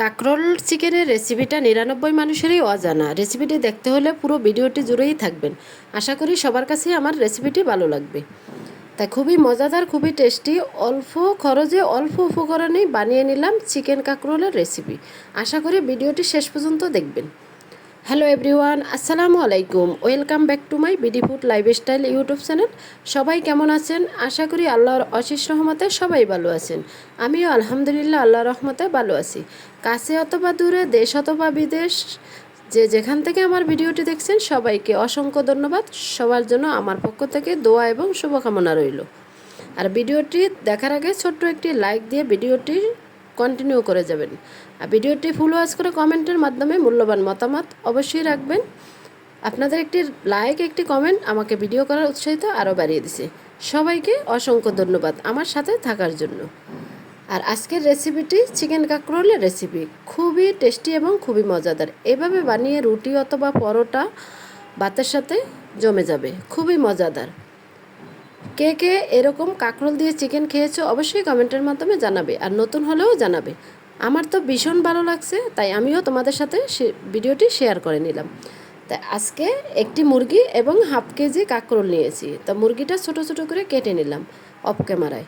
কাকরোল চিকেনের রেসিপিটা নিরানব্বই মানুষেরই অজানা। রেসিপিটি দেখতে হলে পুরো ভিডিওটি জুড়েই থাকবেন। আশা করি সবার কাছেই আমার রেসিপিটি ভালো লাগবে। তা খুবই মজাদার, খুবই টেস্টি অল্প খরচে, অল্প উপকরণেই বানিয়ে নিলাম চিকেন কাকরোলের রেসিপি আশা করি ভিডিওটি শেষ পর্যন্ত দেখবেন। হ্যালো এভরিওয়ান আসসালামু আলাইকুম welcome back to my BD food lifestyle YouTube channel সবাই কেমন আছেন? আশা করি আল্লাহর অশেষ রহমতে সবাই ভালো আছেন। আমিও আলহামদুলিল্লাহ আল্লাহর রহমতে ভালো আছি। কাছে অথবা দূরে, দেশ অথবা বিদেশ, যে যেখান থেকে আমার ভিডিওটি দেখছেন, সবাইকে অসংখ্য ধন্যবাদ। সবার জন্য আমার পক্ষ থেকে দোয়া এবং শুভকামনা রইল। আর ভিডিওটি দেখার আগে ছোট্ট একটি লাইক দিয়ে ভিডিওটি কন্টিনিউ করে যাবেন। আর ভিডিওটি ফুল ওয়াচ করে কমেন্টের মাধ্যমে মূল্যবান মতামত অবশ্যই রাখবেন। আপনাদের একটি লাইক একটি কমেন্ট আমাকে ভিডিও করার উৎসাহিত আরও বাড়িয়ে দিছে। সবাইকে অসংখ্য ধন্যবাদ আমার সাথে থাকার জন্য। আর আজকের রেসিপিটি চিকেন কাঁকরোলের রেসিপি খুবই টেস্টি এবং খুবই মজাদার। এভাবে বানিয়ে রুটি অথবা পরোটা, ভাতের সাথে জমে যাবে। খুবই মজাদার। কে কে এরকম কাঁকরোল দিয়ে চিকেন খেয়েছো অবশ্যই কমেন্টের মাধ্যমে জানাবে আর নতুন হলেও জানাবে। আমার তো ভীষণ ভালো লাগছে, তাই আমিও তোমাদের সাথে ভিডিওটি শেয়ার করে নিলাম। তাই আজকে একটি মুরগি এবং হাফ কেজি কাঁকরোল নিয়েছি, তা মুরগিটা ছোট ছোট করে কেটে নিলাম অফ ক্যামেরায়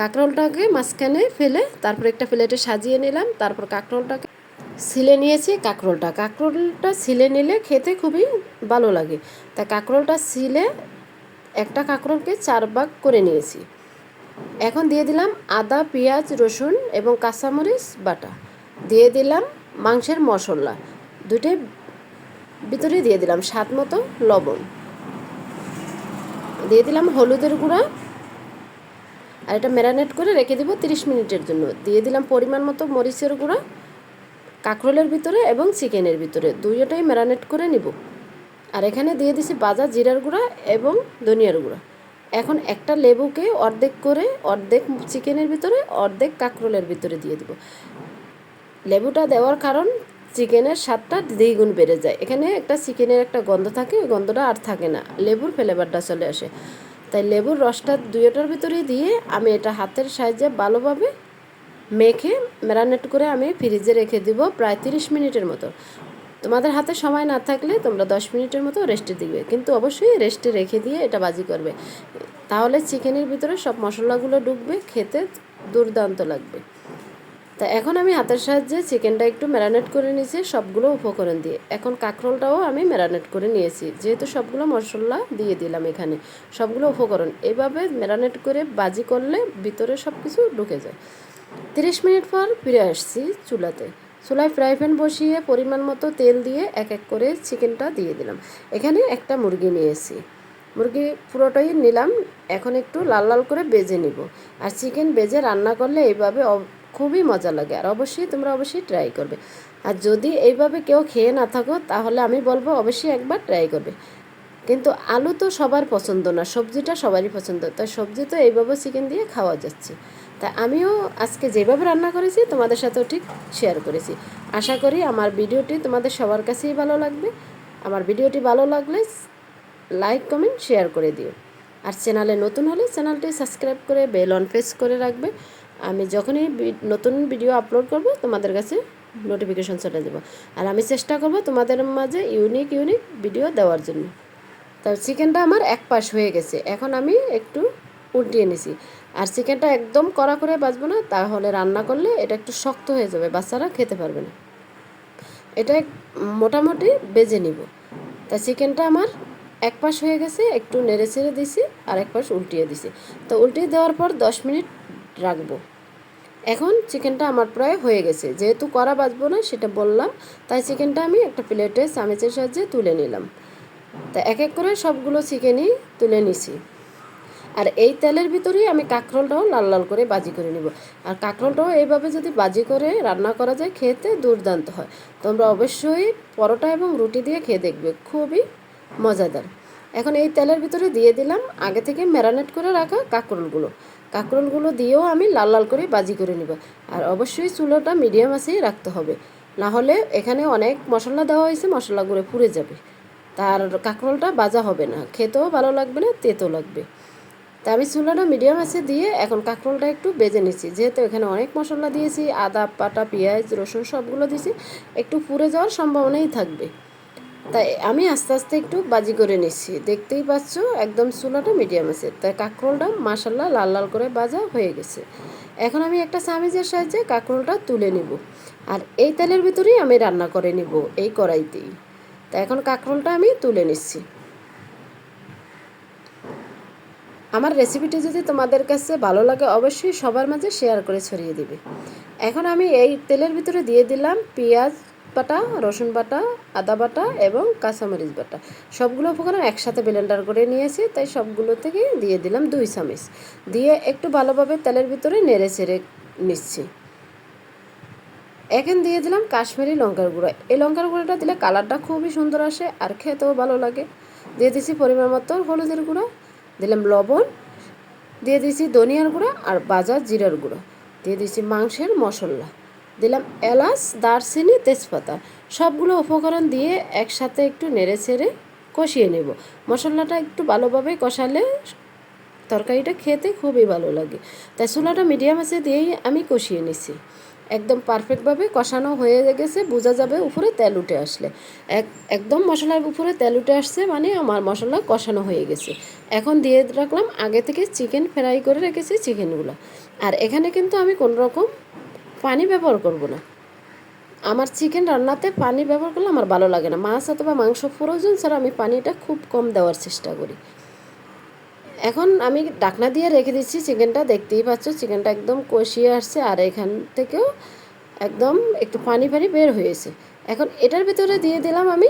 কাঁকরোলটাকে মাঝখানে ফেলে তারপর একটা প্লেটে সাজিয়ে নিলাম, তারপর কাঁকরোলটাকে ছিলে নিয়েছি কাঁকরোলটা। কাঁকরোলটা ছিলে নিলে খেতে খুবই ভালো লাগে। তা কাঁকরোলটা ছিলে একটা কাঁকরোলকে চার ভাগ করে নিয়েছি। এখন দিয়ে দিলাম আদা, পেঁয়াজ, রসুন এবং কাঁচামরিচ বাটা। দিয়ে দিলাম মাংসের মশলা। দুটোই ভিতরে দিয়ে দিলাম স্বাদ মতো লবণ। দিয়ে দিলাম হলুদের গুঁড়া। আর এটা ম্যারিনেট করে রেখে দিব তিরিশ মিনিটের জন্য। দিয়ে দিলাম পরিমাণ মতো মরিচের গুঁড়া, কাঁকরোলের ভিতরে এবং চিকেনের ভিতরে। দুইটাই ম্যারিনেট করে নিব। আর এখানে দিয়ে দিছি বাজা জিরার গুঁড়া এবং ধনিয়ার গুঁড়া। এখন একটা লেবুকে অর্ধেক করে, অর্ধেক চিকেনের ভিতরে, অর্ধেক কাঁকরোলের ভিতরে দিয়ে দিব। লেবুটা দেওয়ার কারণ চিকেনের স্বাদটা দ্বিগুণ বেড়ে যায়। এখানে একটা চিকেনের একটা গন্ধ থাকে, ওই গন্ধটা আর থাকে না। লেবুর ফ্লেভারটা চলে আসে। তাই লেবুর রসটা দুইটার ভিতরে দিয়ে আমি এটা হাতের সাহায্যে ভালোভাবে মেখে ম্যারানেট করে আমি ফ্রিজে রেখে দিব প্রায় তিরিশ মিনিটের মতো। তোমাদের হাতে সময় না থাকলে তোমরা দশ মিনিটের মতো রেস্টে দিবে। কিন্তু অবশ্যই রেস্টে রেখে দিয়ে এটা বাজি করবে। তাহলে চিকেনের ভিতরে সব মশলাগুলো ঢুকবে খেতে দুর্দান্ত লাগবে। তা এখন আমি হাতের সাহায্যে চিকেনটা একটু ম্যারানেট করে নিয়েছি, সবগুলো উপকরণ দিয়ে। এখন কাঁকরোলটাও আমি ম্যারানেট করে নিয়েছি। যেহেতু সবগুলো মশলা দিয়ে দিলাম এখানে, সবগুলো উপকরণ। এভাবে ম্যারানেট করে বাজি করলে ভিতরে সব কিছু ঢুকে যায়। তিরিশ মিনিট পর ফিরে আসছি চুলাতে। চুলায় ফ্রাই প্যান বসিয়ে পরিমাণ মতো তেল দিয়ে এক এক করে চিকেনটা দিয়ে দিলাম। এখানে একটা মুরগি নিয়েছি। মুরগি পুরোটাই নিলাম, এখন একটু লাল লাল করে বেজে নিব। আর চিকেন বেজে রান্না করলে এইভাবে খুবই মজা লাগে। আর অবশ্যই তোমরা অবশ্যই ট্রাই করবে। আর যদি এইভাবে কেউ খেয়ে না থাকো, তাহলে আমি বলব অবশ্যই একবার ট্রাই করবে। কিন্তু আলু তো সবার পছন্দ না, সবজিটা সবারই পছন্দ। তাই সবজি তো এইভাবে চিকেন দিয়ে খাওয়া যাচ্ছে। তা আমিও আজকে যেভাবে রান্না করেছি, তোমাদের সাথেও ঠিক শেয়ার করেছি। আশা করি আমার ভিডিওটি তোমাদের সবার কাছেই ভালো লাগবে। আমার ভিডিওটি ভালো লাগলে লাইক কমেন্ট শেয়ার করে দিও। আর চ্যানেলে নতুন হলে চ্যানেলটি সাবস্ক্রাইব করে বেল অন প্রেস করে রাখবে। আমি যখনই নতুন ভিডিও আপলোড করব, তোমাদের কাছে নোটিফিকেশন চলে যাব। আর আমি চেষ্টা করব তোমাদের মাঝে ইউনিক ইউনিক ভিডিও দেওয়ার জন্য। তো চিকেনটা আমার এক পাশ হয়ে গেছে। এখন আমি একটু উল্টিয়ে নিছি। আর চিকেনটা একদম কড়া করে বাজবো না, তাহলে রান্না করলে এটা একটু শক্ত হয়ে যাবে, বাচ্চারা খেতে পারবে না। এটা মোটামুটি বেজে নিব। তা চিকেনটা আমার এক পাশ হয়ে গেছে, একটু নেড়ে ছেড়ে দিছি আর এক পাশ উল্টিয়ে দিছি। তো উল্টিয়ে দেওয়ার পর দশ মিনিট রাখব। এখন চিকেনটা আমার প্রায় হয়ে গেছে। যেহেতু কড়া বাজবো না, সেটা বললাম, তাই চিকেনটা আমি একটা প্লেটে চামেচের সাহায্যে তুলে নিলাম। তা এক এক করে সবগুলো চিকেনই তুলে নিছি। আর এই তেলের ভিতরেই আমি কাঁকরোলটাও লাল লাল করে বাজি করে নিব। আর কাঁকরোলটাও এইভাবে যদি বাজি করে রান্না করা যায়, খেতে দুর্দান্ত হয়। তোমরা অবশ্যই পরোটা এবং রুটি দিয়ে খেয়ে দেখবে, খুবই মজাদার। এখন এই তেলের ভিতরে দিয়ে দিলাম আগে থেকে ম্যারানেট করে রাখা কাঁকরোলগুলো। কাঁকরোলগুলো দিয়েও আমি লাল লাল করে বাজি করে নিব। আর অবশ্যই চুলোটা মিডিয়াম আছেই রাখতে হবে। না হলে এখানে অনেক মশলা দেওয়া হয়েছে, মশলাগুলো পুড়ে যাবে। তার কাঁকরোলটা বাজা হবে না। খেতেও ভালো লাগবে না, তেতো লাগবে। তা আমি চুলাটা মিডিয়াম আছে দিয়ে এখন কাঁকরোলটা একটু বেজে নিচ্ছি। যেহেতু এখানে অনেক মশলা দিয়েছি, আদা পাটা পেঁয়াজ, রসুন সবগুলো দিয়েছি, একটু পুড়ে যাওয়ার সম্ভাবনাই থাকবে। তাই আমি আস্তে আস্তে একটু বাজি করে নিচ্ছি। দেখতেই পাচ্ছ, একদম চুলাটা মিডিয়াম আছে। তাই কাঁকরোলটা মাসাল্লাহ লাল লাল করে বাজা হয়ে গেছে। এখন আমি একটা চামিজের সাহায্যে কাঁকরোলটা তুলে নিব। আর এই তেলের ভিতরেই আমি রান্না করে নিব এই কড়াইতেই। তা এখন কাঁকরোলটা আমি তুলে নিচ্ছি। আমার রেসিপিটি যদি তোমাদের কাছে ভালো লাগে, অবশ্যই সবার মাঝে শেয়ার করে ছড়িয়ে দিবে। এখন আমি এই তেলের ভিতরে দিয়ে দিলাম পেঁয়াজ বাটা, রসুন বাটা, আদা বাটা এবং কাঁচামরিচ বাটা। সবগুলো উপকরণ একসাথে ব্লেন্ডার করে নিয়েছি, তাই সবগুলো থেকে দিয়ে দিলাম দুই চামচ। দিয়ে একটু ভালোভাবে তেলের ভিতরে নেড়ে চেড়ে নিচ্ছি। এখন দিয়ে দিলাম কাশ্মীরি লঙ্কার গুঁড়ো। এই লঙ্কার গুঁড়োটা দিলে কালারটা খুবই সুন্দর আসে আর খেতেও ভালো লাগে। দিয়ে দিচ্ছি পরিমাণ মতো হলুদের গুঁড়ো। দিলাম লবণ, দিয়ে দিয়েছি ধনিয়ার গুঁড়ো আর বাজার জিরার গুঁড়ো। দিয়ে দিয়েছি মাংসের মশলা। দিলাম এলাচ, দারচিনি, তেজপাতা। সবগুলো উপকরণ দিয়ে একসাথে একটু নেড়ে ছেড়ে কষিয়ে নেব। মশলাটা একটু ভালোভাবে কষালে তরকারিটা খেতে খুবই ভালো লাগে। তাই চুলাটা মিডিয়াম আছে দিয়েই আমি কষিয়ে নিছি। একদম পারফেক্টভাবে কষানো হয়ে গেছে, বোঝা যাবে উপরে তেল উঠে আসলে। এক, একদম মশলার উপরে তেল উঠে আসছে মানে আমার মশলা কষানো হয়ে গেছে। এখন দিয়ে রাখলাম, আগে থেকে চিকেন ফ্রাই করে রেখেছি চিকেনগুলো আর এখানে কিন্তু আমি কোনো রকম পানি ব্যবহার করব না। আমার চিকেন রান্নাতে পানি ব্যবহার করলে আমার ভালো লাগে না। মাছ অথবা মাংস প্রয়োজন ছাড়া আমি পানিটা খুব কম দেওয়ার চেষ্টা করি। এখন আমি ডাকনা দিয়ে রেখে দিচ্ছি চিকেনটা, দেখতেই পাচ্ছ চিকেনটা একদম কষিয়ে আসছে আর এখান থেকেও একদম একটু পানি পানি বের হয়েছে। এখন এটার ভিতরে দিয়ে দিলাম আমি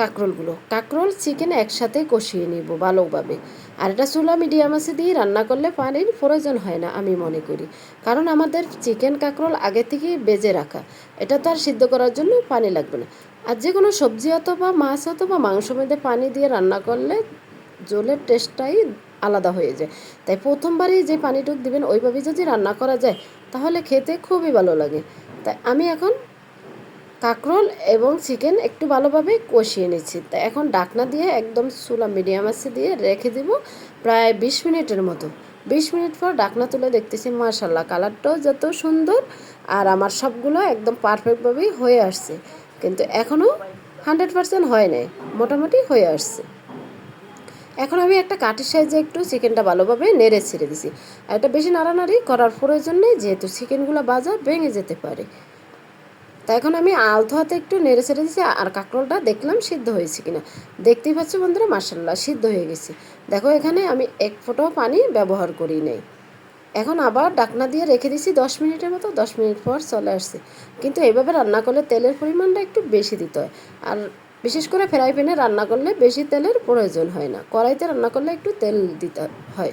কাঁকরোলগুলো। কাঁকরোল, চিকেন একসাথে কষিয়ে নিব ভালোভাবে। আর এটা চুলা মিডিয়াম আছে দিয়ে রান্না করলে পানির প্রয়োজন হয় না আমি মনে করি। কারণ আমাদের চিকেন কাঁকরোল আগে থেকে বেজে রাখা। এটা তো আর সিদ্ধ করার জন্য পানি লাগবে না। আর যে কোনো সবজি অথবা মাছ অথবা মাংস মধ্যে পানি দিয়ে রান্না করলে জলের টেস্টটাই আলাদা হয়ে যায়। তাই প্রথমবারই যে পানিটুক দিবেন ওইভাবে যদি রান্না করা যায়, তাহলে খেতে খুবই ভালো লাগে। তাই আমি এখন কাঁকরোল এবং চিকেন একটু ভালোভাবে কষিয়ে নিচ্ছি। তা এখন ডাকনা দিয়ে একদম চুলা মিডিয়াম আছে দিয়ে রেখে দিব প্রায় বিশ মিনিটের মতো। বিশ মিনিট পর ডাকনা তুলে দেখতেছি মার্শাল্লাহ কালারটাও যত সুন্দর আর আমার সবগুলো একদম পারফেক্টভাবেই হয়ে আসছে। কিন্তু এখনও হান্ড্রেড পারসেন্ট হয় নাই, মোটামুটি হয়ে আসছে। এখন আমি একটা কাঠের সাইজে একটু চিকেনটা ভালোভাবে নেড়ে ছেড়ে দিছি। এটা বেশি নাড়ানাড়ি করার প্রয়োজন নেই যেহেতু চিকেনগুলো বাজা ভেঙে যেতে পারে। তা এখন আমি আলতো হাতে একটু নেড়ে ছেড়ে দিয়েছি আর কাঁকরোলটা দেখলাম সিদ্ধ হয়েছে কিনা। দেখতেই পাচ্ছ বন্ধুরা মার্শাল্লাহ সিদ্ধ হয়ে গেছে। দেখো এখানে আমি এক ফোঁটাও পানি ব্যবহার করি নেই। এখন আবার ডাকনা দিয়ে রেখে দিছি দশ মিনিটের মতো, দশ মিনিট পর চলে আসছে। কিন্তু এইভাবে রান্না করলে তেলের পরিমাণটা একটু বেশি দিতে হয়। আর বিশেষ করে ফ্রাই প্যানে রান্না করলে বেশি তেলের প্রয়োজন হয় না। কড়াইতে রান্না করলে একটু তেল দিতে হয়।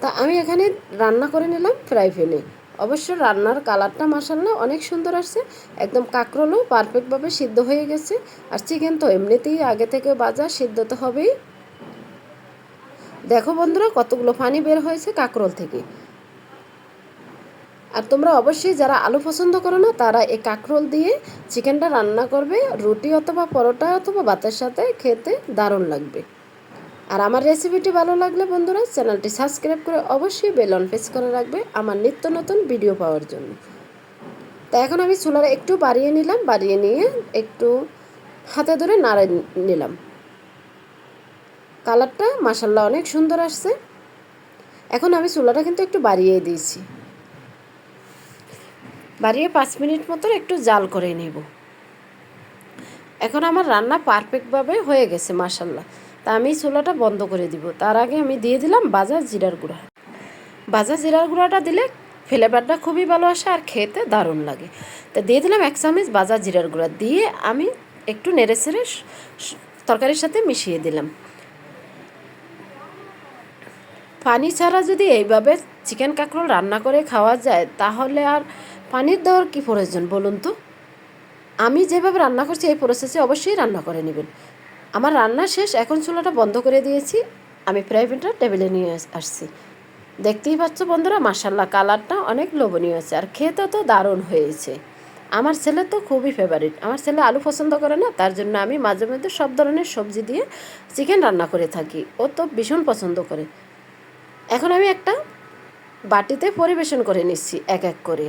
তা আমি এখানে রান্না করে নিলাম ফ্রাই প্যানে অবশ্য রান্নার কালারটা মাসাল্লাহ অনেক সুন্দর আসছে। একদম কাঁকরোলও পারফেক্টভাবে সিদ্ধ হয়ে গেছে। আর চিকেন তো এমনিতেই আগে থেকে বাজা, সিদ্ধ তো হবেই। দেখো বন্ধুরা কতগুলো পানি বের হয়েছে কাঁকরোল থেকে। আর তোমরা অবশ্যই যারা আলু পছন্দ করো না, তারা এই কাঁকরোল দিয়ে চিকেনটা রান্না করবে, রুটি অথবা পরোটা অথবা ভাতের সাথে খেতে দারুণ লাগবে। আর আমার রেসিপিটি ভালো লাগলে বন্ধুরা, চ্যানেলটি সাবস্ক্রাইব করে অবশ্যই বেল অন প্রেস করে রাখবে আমার নিত্য নতুন ভিডিও পাওয়ার জন্য। তা এখন আমি চুলার একটু বাড়িয়ে নিলাম, বাড়িয়ে নিয়ে একটু হাতে ধরে নাড়ে নিলাম। কালারটা মাসাল্লাহ অনেক সুন্দর আসছে। এখন আমি চুলাটা কিন্তু একটু বাড়িয়ে দিয়েছি। বাড়িয়ে পাঁচ মিনিট মতো একটু জাল করে নেব। এখন আমার রান্না পারফেক্টভাবে হয়ে গেছে মাসাল্লাহ তা আমি চুলাটা বন্ধ করে দিব। তার আগে আমি দিয়ে দিলাম বাজার জিরার গুঁড়া। বাজার জিরার গুঁড়াটা দিলে ফ্লেভারটা খুবই ভালো আসে আর খেতে দারুণ লাগে। তা দিয়ে দিলাম এক চামচ বাজার জিরার গুঁড়া। দিয়ে আমি একটু নেড়ে চেড়ে তরকারির সাথে মিশিয়ে দিলাম। পানি ছাড়া যদি এইভাবে চিকেন কাঁকরোল রান্না করে খাওয়া যায়, তাহলে আর পানির দেওয়ার কী প্রয়োজন বলুন তো? আমি যেভাবে রান্না করছি, এই প্রসেসে অবশ্যই রান্না করে নেবেন। আমার রান্না শেষ, এখন চুলাটা বন্ধ করে দিয়েছি। আমি ফ্রাই প্যানটা টেবিলে নিয়ে আসছি। দেখতেই পাচ্ছ বন্ধুরা মাসাল্লাহ কালারটা অনেক লোভনীয় আছে, আর খেতে তো দারুণ হয়েছে। আমার ছেলে তো খুবই ফেভারিট আমার ছেলে আলু পছন্দ করে না, তার জন্য আমি মাঝে মধ্যে সব ধরনের সবজি দিয়ে চিকেন রান্না করে থাকি। ও তো ভীষণ পছন্দ করে। এখন আমি একটা বাটিতে পরিবেশন করে নিচ্ছি, এক এক করে।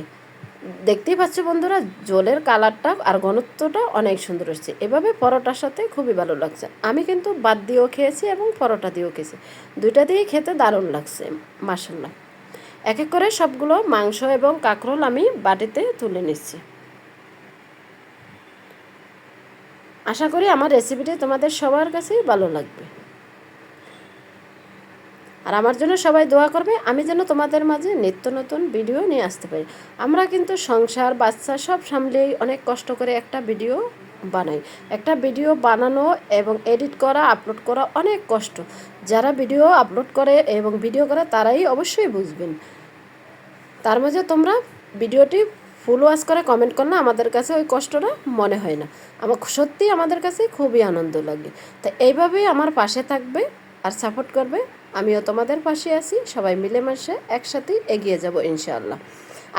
দেখতেই পাচ্ছ বন্ধুরা, জলের কালারটা আর ঘনত্বটা অনেক সুন্দর হচ্ছে এভাবে পরোটার সাথে খুবই ভালো লাগছে। আমি কিন্তু বাদ দিয়েও খেয়েছি এবং পরোটা দিয়েও খেয়েছি। দুইটা দিয়ে খেতে দারুণ লাগছে মাসাল্লাহ এক এক করে সবগুলো মাংস এবং কাঁকরোল আমি বাটিতে তুলে নিচ্ছি। আশা করি আমার রেসিপিটি তোমাদের সবার কাছেই ভালো লাগবে। আর আমার জন্য সবাই দোয়া করবে, আমি যেন তোমাদের মাঝে নিত্য নতুন ভিডিও নিয়ে আসতে পারি। আমরা কিন্তু সংসার, বাচ্চা সব সামলেই অনেক কষ্ট করে একটা ভিডিও বানাই। একটা ভিডিও বানানো এবং এডিট করা আপলোড করা অনেক কষ্ট। যারা ভিডিও আপলোড করে এবং ভিডিও করে, তারাই অবশ্যই বুঝবেন। তার মাঝে তোমরা ভিডিওটি ফুল ওয়াচ করে কমেন্ট করলে আমাদের কাছে ওই কষ্টটা মনে হয় না। আমার সত্যি আমাদের কাছে খুবই আনন্দ লাগে। তো এইভাবেই আমার পাশে থাকবে আর সাপোর্ট করবে। আমিও তোমাদের পাশে আছি, সবাই মিলেমিশে একসাথেই এগিয়ে যাব ইনশাআল্লাহ।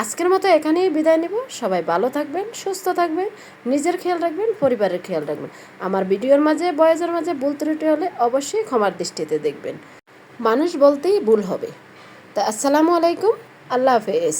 আজকের মতো এখানেই বিদায় নেব, সবাই ভালো থাকবেন, সুস্থ থাকবেন, নিজের খেয়াল রাখবেন, পরিবারের খেয়াল রাখবেন। আমার ভিডিওর মাঝে বয়সের মাঝে ভুল ত্রুটি হলে অবশ্যই ক্ষমার দৃষ্টিতে দেখবেন। মানুষ বলতেই ভুল হবে। তা আসসালামু আলাইকুম, আল্লাহ হাফেজ।